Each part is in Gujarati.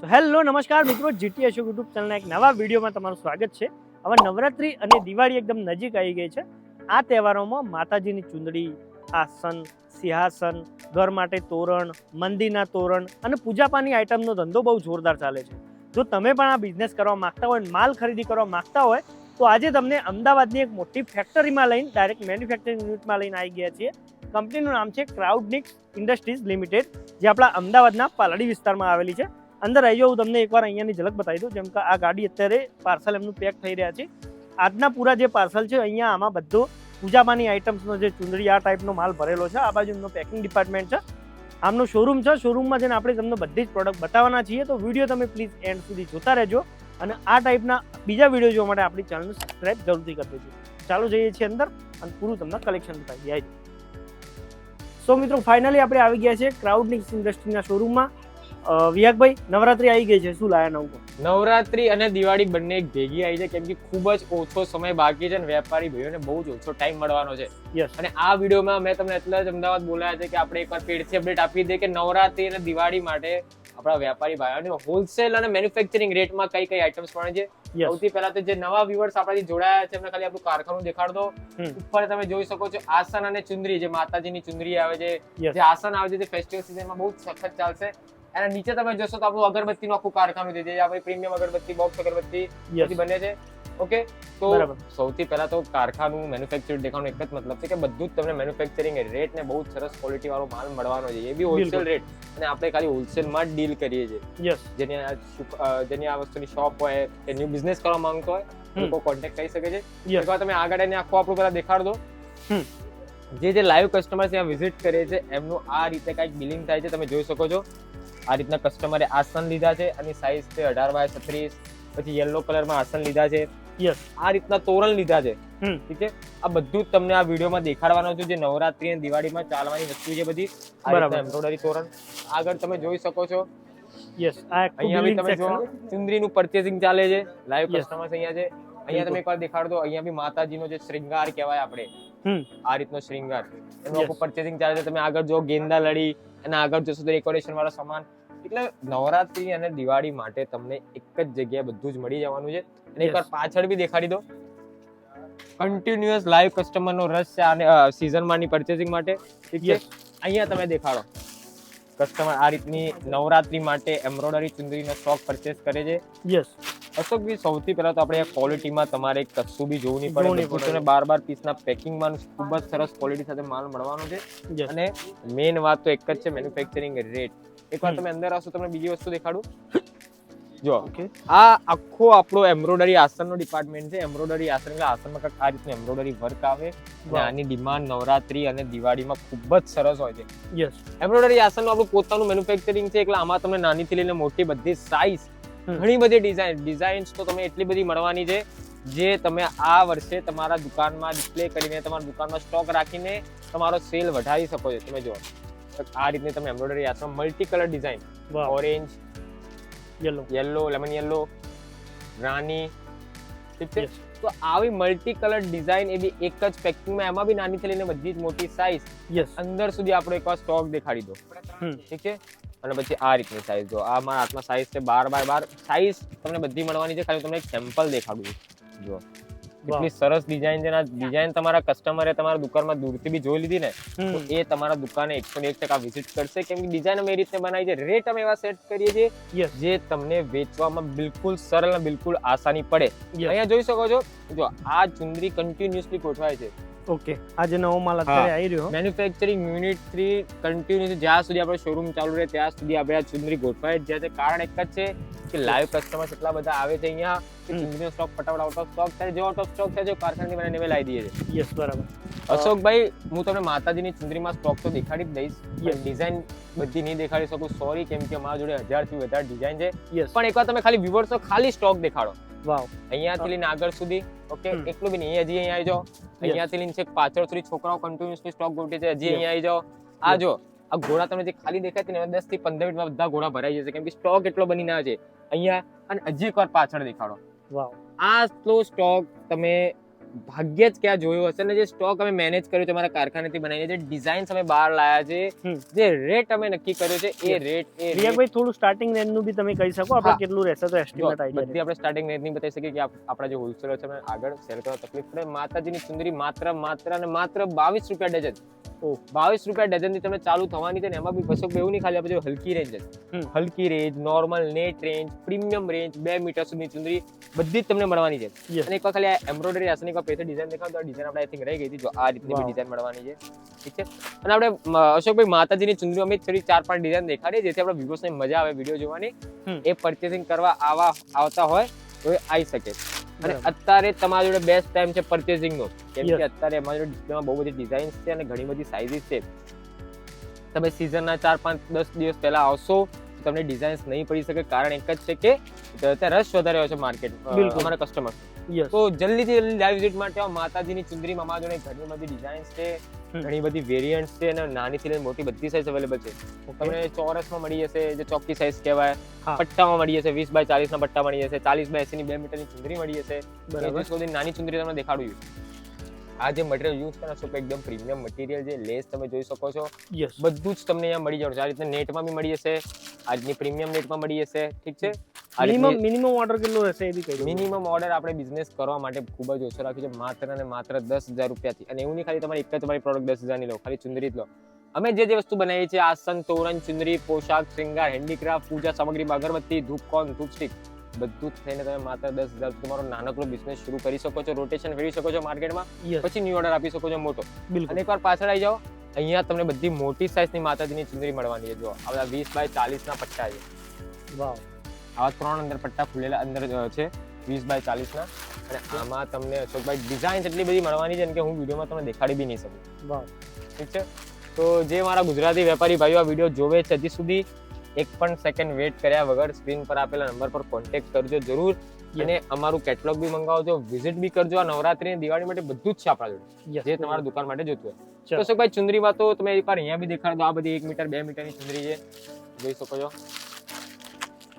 સો હેલો નમસ્કાર મિત્રો. જીટી અશોક યુટ્યુબ ચેનલના એક નવા વિડીયોમાં તમારું સ્વાગત છે. હવે નવરાત્રી અને દિવાળી એકદમ નજીક આવી ગઈ છે. આ તહેવારોમાં માતાજીની ચુંદડી, આસન, સિંહાસન, ઘર માટે તોરણ, મંદિરના તોરણ અને પૂજાપાની આઇટમનો ધંધો બહુ જોરદાર ચાલે છે. જો તમે પણ આ બિઝનેસ કરવા માગતા હોય માલ ખરીદી કરવા માગતા હોય, તો આજે તમને અમદાવાદની એક મોટી ફેક્ટરીમાં લઈને ડાયરેક્ટ મેન્યુફેક્ચરિંગ યુનિટમાં લઈને આવી ગયા છીએ. કંપનીનું નામ છે ક્રાઉડનિક્સ ઇન્ડસ્ટ્રીઝ લિમિટેડ જે આપણા અમદાવાદના પાલડી વિસ્તારમાં આવેલી છે. અંદર આવી જાઓ હું તમને એકવાર અહીંયાની ઝલક બતાવી દઉં, જેમ કે આ ગાડી અત્યારે પાર્સલ એમનું પેક થઈ રહ્યા છે. આજના પૂરા જે પાર્સલ છે, અહીંયા આમાં બધો પૂજામાની આઇટમ્સનો જે ચુંદડી, આ ટાઈપનો માલ ભરેલો છે. આ બાજુ એમનો પેકિંગ ડિપાર્ટમેન્ટ છે. આમનો શોરૂમ છે. શોરૂમમાં જઈને આપણે તમને બધી જ પ્રોડક્ટ બતાવવાના છીએ. તો વીડિયો તમે પ્લીઝ એન્ડ સુધી જોતા રહેજો. અને આ ટાઈપના બીજા વીડિયો જોવા માટે આપણી ચેનલને સબસ્ક્રાઈબ જરૂરથી કરી દેજો. ચાલુ જઈએ છીએ અંદર અને પૂરું તમને કલેક્શન બતાવી દઈએ સો મિત્રો ફાઇનલી આપણે આવી ગયા છે ક્રાઉડનિક્સ ઇન્ડસ્ટ્રીના શોરૂમમાં વિયાકભાઈ નવરાત્રી આવી ગઈ છે. શું લાયા નવું નવરાત્રી અને દિવાળી બંને એક ભેગી આવી છે. કેમ કે ખૂબ જ ઓછો સમય બાકી છે અને વેપારી ભાઈઓને બહુ જ ઓછો ટાઈમ મળવાનો છે. અને આ વિડીયોમાં મેં તમને એટલે જ અમદાવાદ બોલાયા છે કે આપણે એકવાર પેડથી અપડેટ આપી દઈએ કે નવરાત્રી અને દિવાળી માટે આપણા વેપારી ભાઈઓને હોલસેલ અને મેન્યુફેક્ચરિંગ રેટમાં કઈ કઈ આઇટમ્સ મળે છે. સૌથી પહેલા તો જે નવા વ્યુઅર્સ આપણાથી જોડાયા છે એમને ખાલી આપણું કારખાનું દેખાડ દો ઉપર તમે જોઈ શકો છો આસન અને ચુંદરી જે માતાજીની ચુંદરી આવે છે. જે આસન આવે છે તે ફેસ્ટિવલ સિઝનમાં બહુ સખત ચાલશે. અને નીચે તમે જોશો તો આપણું અગરબત્તીનું આખું કારખાનું છે. જે આપણી પ્રીમિયમ અગરબત્તી બોક્સ અગરબત્તી યસ બધી બને છે. ઓકે તો બરાબર. સૌથી પહેલા તો કારખાનું મેન્યુફેક્ચર દેખાવાનું એક જ મતલબ છે કે બધું જ તમને મેન્યુફેક્ચરિંગ રેટ ને બહુ જ સરસ ક્વોલિટી વાળો માલ મળવાનો છે. એ બી હોલસેલ બિલકુલ. રેટ અને આપણે ખાલી હોલસેલમાં જ ડીલ કરીએ છીએ. યસ જેની આ શુક- અ, જેની આ વસ્તુની શોપ હોય કે ન્યુ બિઝનેસ કરવા માંગતો હોય હમ. લોકો કોન્ટેક્ટ કરી શકે છે. યસ એકવાર તમે આગળ આવીને આખું આપણું પેલા દેખાડ દો. હમ. જે જે લાઈવ કસ્ટમર ત્યાં વિઝિટ કરે છે એમનું આ રીતે કંઈક બિલિંગ થાય છે તમે જોઈ શકો છો. આ રીતના કસ્ટમરે આસન લીધા છે અને સાઈઝ છે અઢાર બાય છત્રીસ. પછી યલો કલરમાં આસન લીધા છે. યસ આ રીતના તોરણ લીધા છે. ઠીક છે? આ બધું તમને આ વિડીયોમાં દેખાડવાનું છે જે નવરાત્રી અને દિવાળીમાં ચાલવાની વસ્તુ છે બધી. બરાબર. તોરણ. આગળ તમે જોઈ શકો છો. યસ આ અહીંયા તમે જો. ચુંદરીનું પરચેસિંગ ચાલે છે. લાઈવ કસ્ટમર્સ અહીંયા છે. અહીંયા તમે એકવાર દેખાડ દો અહીંયા બી માતાજીનો જે શ્રૃંગાર કહેવાય આપણે. આ રીતનો શ્રૃંગાર એનો. આખું પરચેસિંગ ચાલે છે. તમે આગળ જો ગેંદા લડી અને આગળ જશો તો ડેકોરેશન વાળો સામાન. એટલે નવરાત્રી અને દિવાળી માટે તમને એક જ જગ્યાએ બધું જ મળી જવાનું છે. અને એકવાર પાછળ બી દેખાડી દો. કન્ટિન્યુઅસ લાઈવ કસ્ટમર નો રસ છે અને સીઝન માની પરચેસિંગ માટે. અહીંયા તમે દેખાડો. કસ્ટમર આ રીતની નવરાત્રી માટે એમ્બ્રોડરી ચુંદરીનો સ્ટોક પરચેસ કરે છે. યસ અશોકભાઈ સૌથી પહેલા તો આપણે ક્વોલિટીમાં તમારે કશું બી જોવું નહીં પડે. તમને બાર બાર પીસના પેકિંગમાં ખૂબ જ સરસ ક્વોલિટી સાથે માલ મળવાનો છે. અને મેઇન વાત તો એક જ છે મેન્યુફેક્ચરિંગ રેટ એકવાર તમે અંદર આવશો તમને બીજી વસ્તુ દેખાડું. જો આ આખો આપણો એમ્બ્રોઇડરી આસનનો ડિપાર્ટમેન્ટ છે. એમ્બ્રોઇડરી આસન એટલે આસનમાં કંઈક આ રીતનું એમ્બ્રોઇડરી વર્ક આવે? અને આની ડિમાન્ડ નવરાત્રી અને દિવાળીમાં ખૂબ જ સરસ હોય છે. યસ એમ્બ્રોઇડરી આસનનું આપણું પોતાનું મેન્યુફેક્ચરિંગ છે એટલે આમાં તમને નાનીથી લઈને મોટી બધી સાઇઝ. ઘણી બધી ડિઝાઇન ડિઝાઇન્સ તો તમે એટલી બધી મળવાની છે જે તમે આ વર્ષે તમારા દુકાનમાં ડિસ્પ્લે કરીને તમારા દુકાનમાં સ્ટોક રાખીને તમારો સેલ વધારી શકો છો. તમે જુઓ. આ રીતે તમે એમ્બ્રોઇડરી આસન multi colour design orange yellow yellow lemon yellow રાની. ઠીક છે? તો આવી મલ્ટી કલર ડિઝાઇન બી એક જ પેકિંગમાં એમાં બી નાની લઈને બધી જ મોટી સાઇઝ યસ અંદર સુધી આપણો એકવાર સ્ટોક દેખાડી દો. ઠીક છે? અને પછી આ રીતની સાઈઝ જો આ મારા હાથમાં સાઈઝ છે બાર બાય બાર. સાઈઝ તમને બધી મળવાની છે ખાલી તમને એક સેમ્પલ દેખાડું. જો એટલી સરસ ડિઝાઇન છે ડિઝાઇન તમારા કસ્ટમરે તમારા દુકાનમાં દૂરથી બી જોઈ લીધી ને તો એ તમારા દુકાને એકસો એક ટકા વિઝિટ કરશે. કેમ કે ડિઝાઇન અમે એ રીતે બનાવી છે રેટ અમે એવા સેટ કરીએ છીએ જે તમને વેચવામાં બિલકુલ સરળ અને બિલકુલ આસાની પડે. અહીંયા જોઈ શકો છો જો આ ચુંદરી કન્ટિન્યુઅસલી ગોઠવાય છે. ઓકે આજે નવો માલ અત્યારે આવી રહ્યો. મેન્યુફેક્ચરિંગ યુનિટ થ્રી કન્ટિન્યુ જ્યાં સુધી આપણો શોરૂમ ચાલુ રહે ત્યાં સુધી આપણે આ ચુંદરી ગોઠવાય જ જાય છે કારણ એક જ છે કે લાઈવ કસ્ટમર્સ એટલા બધા આવે છે અહીંયા કે હમ. ચુંદરીનો સ્ટોક ફટાફટ આઉટ ઓફ સ્ટોક થાય. જેવો આઉટ ઓફ સ્ટોક થાય છે કારખાનાની બનાવીને અમે લાવી દઈએ છીએ. યસ બરાબર. અશોકભાઈ હું તમને માતાજીની ચુંદરીમાં સ્ટોક તો દેખાડી જ દઈશ. Yes. પણ ડિઝાઇન બધી નહીં દેખાડી શકું. સોરી કેમ કે મારા જોડે હજારથી વધારે ડિઝાઇન છે. યસ પણ એકવાર તમે ખાલી વ્યુઅર્સો ખાલી સ્ટોક દેખાડો. વાવ. અહીંયાથી લઈને આગળ સુધી ઓકે. એટલું બી નહીં હજી અહીંયા આવી જાઓ. અહીંયાથી લઈને છેક પાછળ સુધી છોકરાઓ કન્ટિન્યુઅસલી સ્ટોક ગોઠવે છે હજી અહીંયા આવી જાઓ. આ જો આ ઘોડા તમને જે ખાલી દેખાય છે ને દસથી પંદર મિનિટમાં બધા ઘોડા ભરાઈ જશે. કેમ કે સ્ટોક એટલો બની ના છે અહીંયા અને હજી એકવાર પાછળ દેખાડો. વાવ. આટલો સ્ટોક તમે ભાગ્યે જ ક્યાં જોયું હશે ને જે સ્ટોક અમે મેનેજ કર્યો છે અમારા કારખાનેથી બનાવીને જે ડિઝાઇન્સ અમે બહાર લાયા છે જે રેટ અમે નક્કી કર્યો છે એ રેટ એ રિયાભાઈ થોડું સ્ટાર્ટિંગ રેન્જનું બી તમે કહી શકો આપણે કેટલું રહેશે તો એસ્ટિમેટ આવી બધી આપણે સ્ટાર્ટિંગ રેટની બતાવી શકીએ કે આપ- આપણા જે હોલસેલર છે આગળ સેલ કરવા તકલીફ પડે. માતાજીની ચુંદરી માત્ર માત્ર અને માત્ર બાવીસ રૂપિયા ડઝન. બાવીસ રૂપિયા ડઝનથી તમને ચાલુ થવાની છે ને એમાં બી બસો એવું નહીં ખાલી આપણે હલકી રેન્જ જ. હલકી range normal net range premium range બે મીટર સુધી ચુંદરી બધી જ તમને મળવાની છે. અને એકવાર ખાલી એમ્બ્રોઇડરી આસની એકવાર પેસે ડિઝાઇન દેખાવ તો ડિઝાઇન આપણે આઈ થિંક રહી ગઈ હતી. જો આ રીતની ડિઝાઇન મળવાની છે. ઠીક છે? અને આપણે અશોકભાઈ માતાજીની ચુંદરી અમે થોડી ચાર પાંચ ડિઝાઇન દેખાડીએ જેથી આપણે વ્યુઅર્સને મજા આવે વીડિયો જોવાની. એ પરચેસિંગ કરવા આવા આવતા હોય તો એ આવી શકે. અને અત્યારે તમારા જોડે બેસ્ટ ટાઈમ છે પર્ચેસિંગ નો. કેમ કે અત્યારે અમારી જોડે ડિસ્પ્લેમાં બહુ બધી ડિઝાઇન્સ છે અને ઘણી બધી સાઇઝીસ છે. તમે સિઝનના ચાર પાંચ દસ દિવસ પહેલા આવશો તમને ડિઝાઇન્સ નહીં પડી શકે. કારણ એક જ છે કે અત્યારે રશ વધારે હોય છે માર્કેટ. અમારા કસ્ટમર તો જલ્દીથી જલ્દી લાઈવ વિઝિટ માટે માતાજીની ચુંદરી મામા જોડે ઘણી બધી ડિઝાઇન્સ છે. ઘણી બધી વેરિયન્ટ છે અને નાનીથી લઈને મોટી બધી સાઇઝ અવેલેબલ છે. તમને ચોરસમાં મળી જશે જે ચોક્કી સાઇઝ કહેવાય પટ્ટામાં મળી જશે વીસ બાય ચાલીસ ના પટ્ટા મળી જશે ચાલીસ બાય એસી ની બે મીટરની ચુંદરી મળી જશે. સુધી નાની ચુંદરી તમને દેખાડું આ જે મટીરિયલ યુઝ કરો છો એકદમ પ્રીમિયમ મટીરિયલ છે લેસ તમે જોઈ શકો છો બધું જ તમને અહીંયા મળી છે આ રીતે નેટમાં બી મળી જશે. આજની પ્રીમિયમ નેટમાં મળી જશે. ઠીક છે? મિનિમમ મિનિમમ ઓર્ડર કેટલો રહેશે એ બી કહી મિનિમમ ઓર્ડર આપણે બિઝનેસ કરવા માટે ખૂબ જ ઓછો રાખ્યો છે. માત્ર અને માત્ર દસ હજાર રૂપિયાથી. અને એવું નહીં ખાલી તમારી એક જ તમારી પ્રોડક્ટ દસ હજારની લો ખાલી ચુંદરી જ લો. અમે જે જે વસ્તુ બનાવીએ છીએ આસન તોરણ ચુંદરી પોશાક શ્રૃંગાર હેન્ડીક્રાફ્ટ પૂજા સામગ્રી અગરબત્તી ધૂપકોન ધૂપ સ્ટિક બધું જ થઈને તમે માત્ર દસ હજાર તમારો નાનકડો બિઝનેસ શરૂ કરી શકો છો રોટેશન ફેરી શકો છો માર્કેટમાં પછી ન્યુ ઓર્ડર આપી શકો છો મોટો. અને એકવાર પાછળ આવી જાઓ અહીંયા તમને બધી મોટી સાઇઝની માતાજીની ચુંદરી મળવાની છે જો આ બધા વીસ બાય ચાલીસના પટ્ટા છે. વાવ. આવા ત્રણ અંદર પટ્ટા ખુલેલા અંદર છે વીસ બાય ચાલીસના અને આમાં તમને અશોકભાઈ ડિઝાઇન એટલી બધી મળવાની છે કે હું વિડીયોમાં તમને દેખાડી બી નહીં શકું. ઠીક છે? તો જે મારા ગુજરાતી વેપારી ભાઈઓ આ વીડિયો જોવે છે હજી સુધી એક પણ સેકન્ડ વેટ કર્યા વગર સ્ક્રીન પર આપેલા નંબર પર કોન્ટેક્ટ કરજો જરૂર. અને અમારું કેટલોગ બી મંગાવજો વિઝિટ બી કરજો આ નવરાત્રી દિવાળી માટે બધું જ છે આપણા જોડે. જે તમારા દુકાન માટે જોતું હોય. તો ભાઈ ચુંદરીમાં તો તમે એકવાર અહીંયા બી દેખાડો. આ બધી એક મીટર બે મીટરની ચુંદરી છે. જોઈ શકો છો.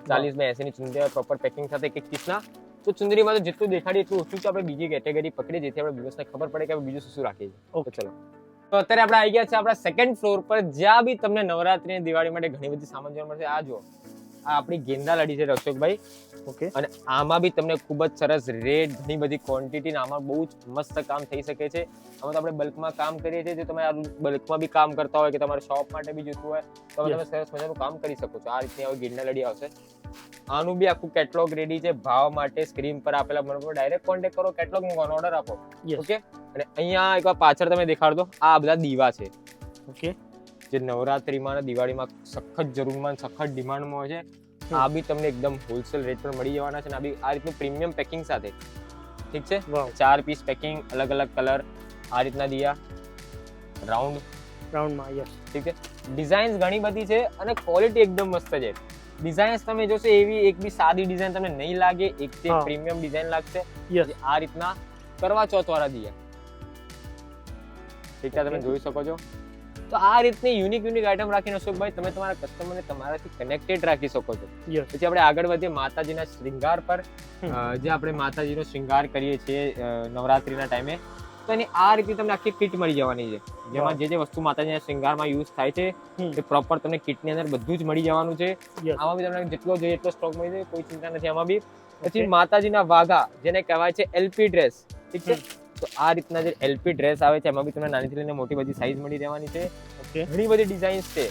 ચાલીસ બે એસી ની ચુંદરી પ્રોપર પેકિંગ સાથે એક પીસના તો ચુંદરીમાં તો જેટલું દેખાડીએ એટલું ઓછું આપણે બીજી કેટેગરી પકડી જેથી આપણે દિવસને ખબર પડે કે આપણે બીજું શું શું રાખીએ છીએ. Okay. ચલો. તો અત્યારે આપણે આવી ગયા છે આપણા સેકન્ડ ફ્લોર પર. જ્યાં બી તમને નવરાત્રી અને દિવાળી માટે ઘણી બધી સામાન જોવા મળશે. આ જો આ આપણી ગેંદા લડી છે અશોકભાઈ. ઓકે અને આમાં બી તમને ખૂબ જ સરસ રેટ ઘણી બધી ક્વોન્ટિટી આમાં બહુ જ મસ્ત કામ થઈ શકે છે. આમાં તો આપણે બલ્કમાં કામ કરીએ છીએ. જો તમે આ બલ્કમાં બી કામ કરતા હોય કે તમારે શોપ માટે બી જોતું હોય તો તમે સરસ મજાનું કામ કરી શકો છો. આ રીતે હવે ગિરના લડી આવશે. આનું બી આખું કેટલોગ રેડી છે. ભાવ માટે સ્ક્રીન પર આપેલા મને ડાયરેક્ટ કોન્ટેક્ટ કરો કેટલોગ ઓર્ડર આપો. ઓકે અને અહીંયા એકવાર પાછળ તમે દેખાડ દો આ બધા દીવા છે. ઓકે. જે નવરાત્રીમાં અને દિવાળીમાં સખત જરૂરમાં સખત ડિમાન્ડમાં હોય છે. આ બી તમને એકદમ હોલસેલ રેટ પર મળી જવાના છે અને આ બી આ રીતનું પ્રીમિયમ પેકિંગ સાથે. ઠીક છે? ચાર પીસ પેકિંગ અલગ અલગ કલર આ રીતના દિયા. રાઉન્ડ રાઉન્ડમાં યસ ઠીક છે? ડિઝાઇન્સ ઘણી બધી છે અને ક્વોલિટી એકદમ મસ્ત છે. ડિઝાઇન્સ તમે જોશો એવી એક બી સાદી ડિઝાઇન તમને નહીં લાગે એક તે પ્રીમિયમ ડિઝાઇન લાગશે. આ રીતના કરવા ચોથ વાળા દિયા. ઠીક તમે જોઈ શકો છો. તો આ રીતની યુનિક યુનિક આઈટમ રાખીને અશોકભાઈ તમે તમારા કસ્ટમરને તમારાથી કનેક્ટેડ રાખી શકો છો. પછી આપણે આગળ વધીએ માતાજીના શ્રૃંગાર પર. જે આપણે માતાજીનો શ્રૃંગાર કરીએ છીએ નવરાત્રીના ટાઈમે તો એની આ રીતે તમને આખી કિટ મળી જવાની છે. જેમાં જે જે વસ્તુ માતાજીના શ્રૃંગારમાં યુઝ થાય છે. એ પ્રોપર તમને કિટની અંદર બધું જ મળી જવાનું છે. આમાં બી તમને જેટલો જોઈએ એટલો સ્ટોક મળી જાય કોઈ ચિંતા નથી આમાં બી. પછી માતાજીના વાઘા જેને કહેવાય છે એલપી ડ્રેસ ઠીક છે? તો આ રીતના જે એલપી ડ્રેસ આવે છે એમાં બી તમને નાનીથી લઈને મોટી બધી સાઈઝ મળી રહેવાની છે. ઓકે ઘણી બધી ડિઝાઇન્સ છે.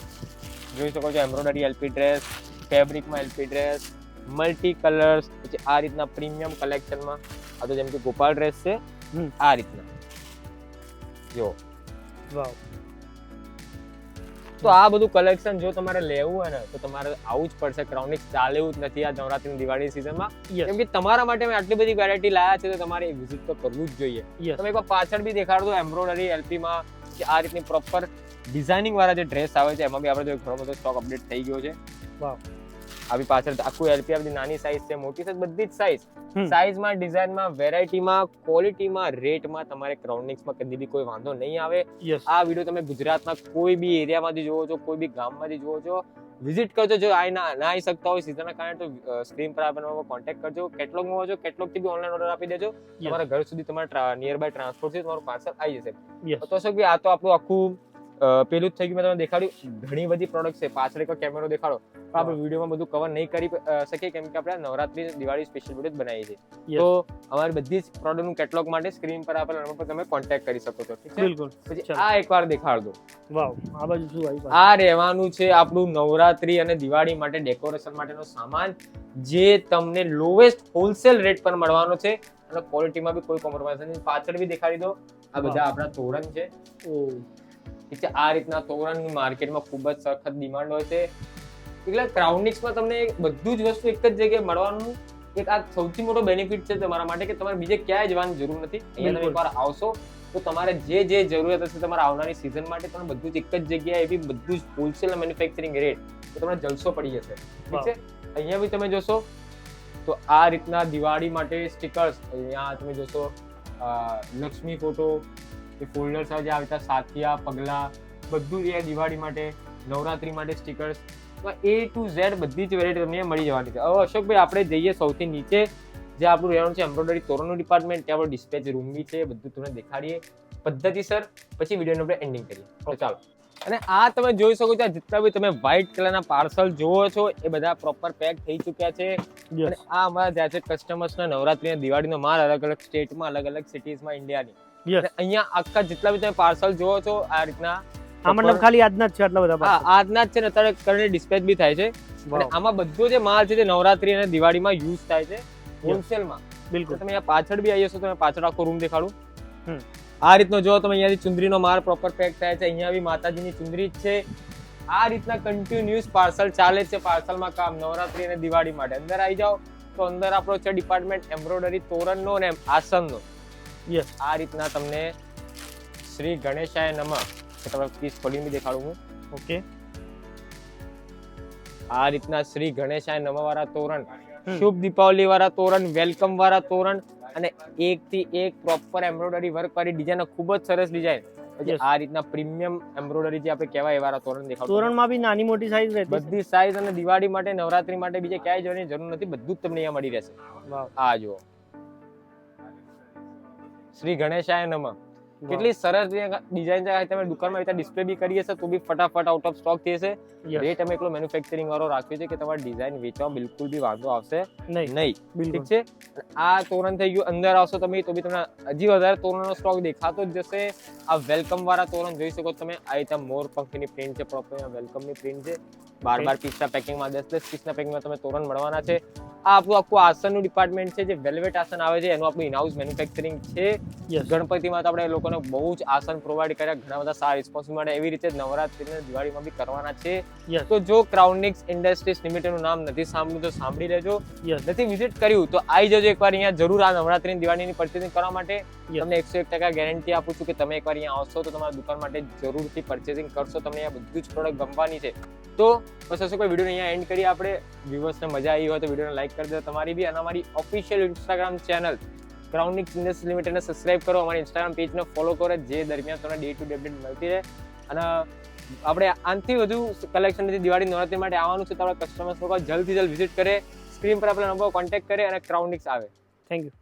જોઈ શકો છો એમ્બ્રોઇડરી એલપી ડ્રેસ ફેબ્રિકમાં એલપી ડ્રેસ મલ્ટી કલર્સ પછી આ રીતના પ્રીમિયમ કલેક્શનમાં આ તો જેમ કે ગોપાલ ડ્રેસ છે. આ રીતના. જો. વાવ તો આ બધું કલેક્શન જો તમારે લેવું હોય ને તો તમારે આવું જ પડશે. ક્રોનિક ચાલેવું જ નથી આ નવરાત્રી દિવાળી સિઝનમાં કેમ કે તમારા માટે મેં આટલી બધી વેરાયટી લાયા છે તો તમારે વિઝિટ તો કરવું જ જોઈએ. તમે એકવાર પાછળ બી દેખાડો એમ્બ્રોઇડરી એલપીમાં કે આ રીતની પ્રોપર ડિઝાઇનિંગ વાળા જે ડ્રેસ આવે છે એમાં બી આપણે જો ઘણો બધો સ્ટોક અપડેટ થઈ ગયો છે. વાવ. આ બી પાછળ આખું એલપી બધી નાની સાઈઝ છે મોટી સાઈઝ બધી જ સાઈઝ સાઈઝમાં ડિઝાઇનમાં વેરાયટીમાં ક્વોલિટીમાં રેટમાં તમારે ક્રાઉનિક્સમાં કદી બી કોઈ વાંધો નહીં આવે. આ વીડિયો તમે ગુજરાતના કોઈ બી એરિયામાંથી જોવો છો કોઈ બી ગામમાંથી જોવો છો વિઝિટ કરજો. જો આઈ ના આવી શકતા હોય સીઝનના કારણે તો સ્ક્રીન પર આપેલા કોન્ટેક્ટ કરજો. કેટલોગમાં હોજો કેટલોગથી બી ઓનલાઈન ઓર્ડર આપી દેજો. તમારા ઘર સુધી તમારા નિયર બાય ટ્રાન્સપોર્ટથી તમારું પાર્સલ આવી જશે. તો અશોકભાઈ આ તો આપણું આખું પેલું જ થઈ ગયું મેં તમને દેખાડ્યું. ઘણી બધી પ્રોડક્ટ છે. પાછળ એક કેમેરો દેખાડો. પણ આપણે વિડીયોમાં બધું કવર નહીં કરી શકીએ કેમ કે આપણે નવરાત્રી દિવાળી સ્પેશિયલ વીડિયો બનાવીએ છીએ. તો અમારી બધી જ પ્રોડક્ટનું કેટલોગ માટે સ્ક્રીન પર આપેલા નંબર પર તમે કોન્ટેક્ટ કરી શકો છો. ઠીક છે? બિલકુલ. પછી આ એકવાર દેખાડ દો વાવ આ બાજુ શું આવી આ રહેવાનું છે આપણું નવરાત્રી અને દિવાળી માટે ડેકોરેશન માટેનો સામાન જે તમને લોએસ્ટ હોલસેલ રેટ પર મળવાનો છે. અને ક્વોલિટીમાં બી કોઈ કોમ્પ્રોમાઇઝ નથી. પાછળ બી દેખાડી દો. આ બધા આપણા તોરણ છે. ઓ. ઠીક છે? આ રીતના તોરણની માર્કેટમાં ખૂબ જ સખત ડિમાન્ડ હોય છે. એટલે ક્રાઉનિક્સમાં તમને બધું જ વસ્તુ એક જ જગ્યાએ મળવાનું એક આ સૌથી મોટો બેનિફિટ છે તમારા માટે કે તમારે બીજે ક્યાંય જવાની જરૂર નથી. અહીંયા તમે એકવાર આવશો તો તમારે જે જે જરૂરિયાત હશે તમારા આવનારી સિઝન માટે તમે બધું જ એક જ જગ્યાએ એવી બધું જ હોલસેલ મેન્યુફેક્ચરિંગ રેટ તો તમને જલસો પડી જશે. ઠીક છે? અહીંયા બી તમે જોશો તો આ રીતના દિવાળી માટે સ્ટીકર્સ અહીંયા તમે જોશો લક્ષ્મી ફોટો એ ફોલ્ડર્સ જે આવતા સાથિયા પગલા બધું જે દિવાળી માટે નવરાત્રી માટે સ્ટીકર્સ એ ટુ ઝેડ બધી જ વેરાયટી તમને મળી જવાની છે. હવે અશોકભાઈ આપણે જઈએ સૌથી નીચે જે આપણું રહેવાનું છે એમ્બ્રોઇડરી તોરણનું ડિપાર્ટમેન્ટ ત્યાં આપણે ડિસ્પેચ રૂમ બી છે બધું તમને દેખાડીએ. પદ્ધતિસર પછી વિડીયોને આપણે એન્ડિંગ કરીએ. ચાલો. અને આ તમે જોઈ શકો છો આ જેટલા બી તમે વ્હાઇટ કલરના પાર્સલ જોવો છો એ બધા પ્રોપર પેક થઈ ચૂક્યા છે. અને આ અમારા જ્યાં છે કસ્ટમર્સના નવરાત્રી અને દિવાળીનો માલ અલગ અલગ સ્ટેટમાં અલગ અલગ સિટીઝમાં ઇન્ડિયાની અહીંયા આખા જેટલા બી તમે પાર્સલ જોવો છો આ રીતના આ મતલબ ખાલી આજના જ છે આટલા બધા હા આજના જ છે ને અત્યારે કરંટ ડિસ્પેચ બી થાય છે. અને આમાં બધો જે માલ છે તે નવરાત્રી અને દિવાળીમાં યુઝ થાય છે હોલસેલમાં બિલકુલ. તમે અહીંયા પાછળ બી આવી જશો તમે પાછળ આખો રૂમ દેખાડું. આ રીતનો જો તમે અહીંયાથી ચુંદરીનો માલ પ્રોપર પેક થાય છે. અહીંયા બી માતાજીની ચુંદરી જ છે. આ રીતના કન્ટિન્યુઅસ પાર્સલ ચાલે છે પાર્સલમાં કામ નવરાત્રી અને દિવાળી માટે. અંદર આવી જાઓ તો અંદર આપણો છે ડિપાર્ટમેન્ટ એમ્બ્રોડરી તોરણનો અને આસનનો. યસ આ રીતના તમને શ્રી ગણેશાય નમઃ કે તમે પીસ ખોલીને દેખાડું હું. ઓકે આ રીતના શ્રી ગણેશાય નમઃ વાળા તોરણ શુભ દીપાવલી વાળા તોરણ વેલકમ વાળા તોરણ અને એક થી એક પ્રોપર એમ્બ્રોઇડરી વર્ક વાળી ડિઝાઇન ખૂબ જ સરસ ડિઝાઇન આ રીતના પ્રીમિયમ એમ્બ્રોઈડરી જે આપણે કહેવાય એવા વાળા તોરણ દેખાડું. તોરણમાં બી નાની મોટી સાઈઝ રહેતી બધી સાઈઝ અને દિવાળી માટે નવરાત્રી માટે બીજે ક્યાંય જવાની જરૂર નથી બધું જ તમને અહીંયા મળી રહેશે. આ જુઓ. શ્રી ગણેશાય નમઃ. કેટલી સરસ ડિઝાઇન છે. તમે દુકાનમાં રીતે ડિસ્પ્લે બી કરી હશે તો બી ફટાફટ આઉટ ઓફ સ્ટોક થઈ જશે રેટ અમે એકલો મેન્યુફેક્ચરિંગ વાળો રાખ્યો છે કે તમારી ડિઝાઇન વેચવા બિલકુલ બી વાંધો આવશે નહીં. નહીં. ઠીક છે? આ તોરણ થઈ ગયું. અંદર આવશો તમે તો બી તમને હજી વધારે તોરણનો સ્ટોક દેખાતો જ જશે. આ વેલકમ વાળા તોરણ જોઈ શકો તમે. આ રીતે મોર પંખીની પ્રિન્ટ છે. પ્રોપર વેલકમની પ્રિન્ટ છે. બાર બાર પીસના પેકિંગમાં દસ દસ પીસના પેકિંગમાં તમે તોરણ મળવાના છે. આ આપણું આખું આસનનું ડિપાર્ટમેન્ટ છે જે વેલ્વેટ આસન આવે છે એનું આપણું ઇનહાઉસ મેન્યુફેક્ચરિંગ છે. ગણપતિમાં તો આપણે લોકોને બહુ જ આસન પ્રોવાઈડ કર્યા ઘણા બધા સારા રિસ્પોન્સ મળે. એવી રીતે જ નવરાત્રી અને દિવાળીમાં બી કરવાના છે. તો જો ક્રાઉનિક્સ ઇન્ડસ્ટ્રીઝ લિમિટેડનું નામ નથી સાંભળ્યું તો સાંભળી લેજો. નથી વિઝિટ કર્યું તો આવી જજો એકવાર અહીંયા. જરૂર આ નવરાત્રી દિવાળીની પરચેસિંગ કરવા માટે. તમને એકસો એક ટકા ગેરંટી આપું છું કે તમે એકવાર અહીંયા આવશો તો તમારા દુકાન માટે જરૂરથી પરચેસિંગ કરશો. તમને અહીંયા બધું જ પ્રોડક્ટ ગમવાની છે. તો બસ હશે કોઈ વીડિયો અહીંયા એન્ડ કરીએ આપણે. વ્યૂવર્સને મજા આવી હોય તો વિડીયોને લાઈક કરી દો. તમારી બી અને અમારી official Instagram channel Crownix industry લિમિટેડને સબસ્ક્રાઇબ કરો. અમારી ઇન્સ્ટાગ્રામ પેજને ફોલો કરો જે દરમિયાન તમને ડે ટુ ડે અપડેટ મળતી રહે. અને આપણે આનથી વધુ કલેક્શન દિવાળી નવરાત્રી માટે આવવાનું છે તો આપણા કસ્ટમર્સ લોકો જલ્દથી જલ્દ વિઝિટ કરે. સ્ક્રીન પર આપણા નંબર કોન્ટેક્ટ કરે અને ક્રાઉનિક્સ આવે. Thank you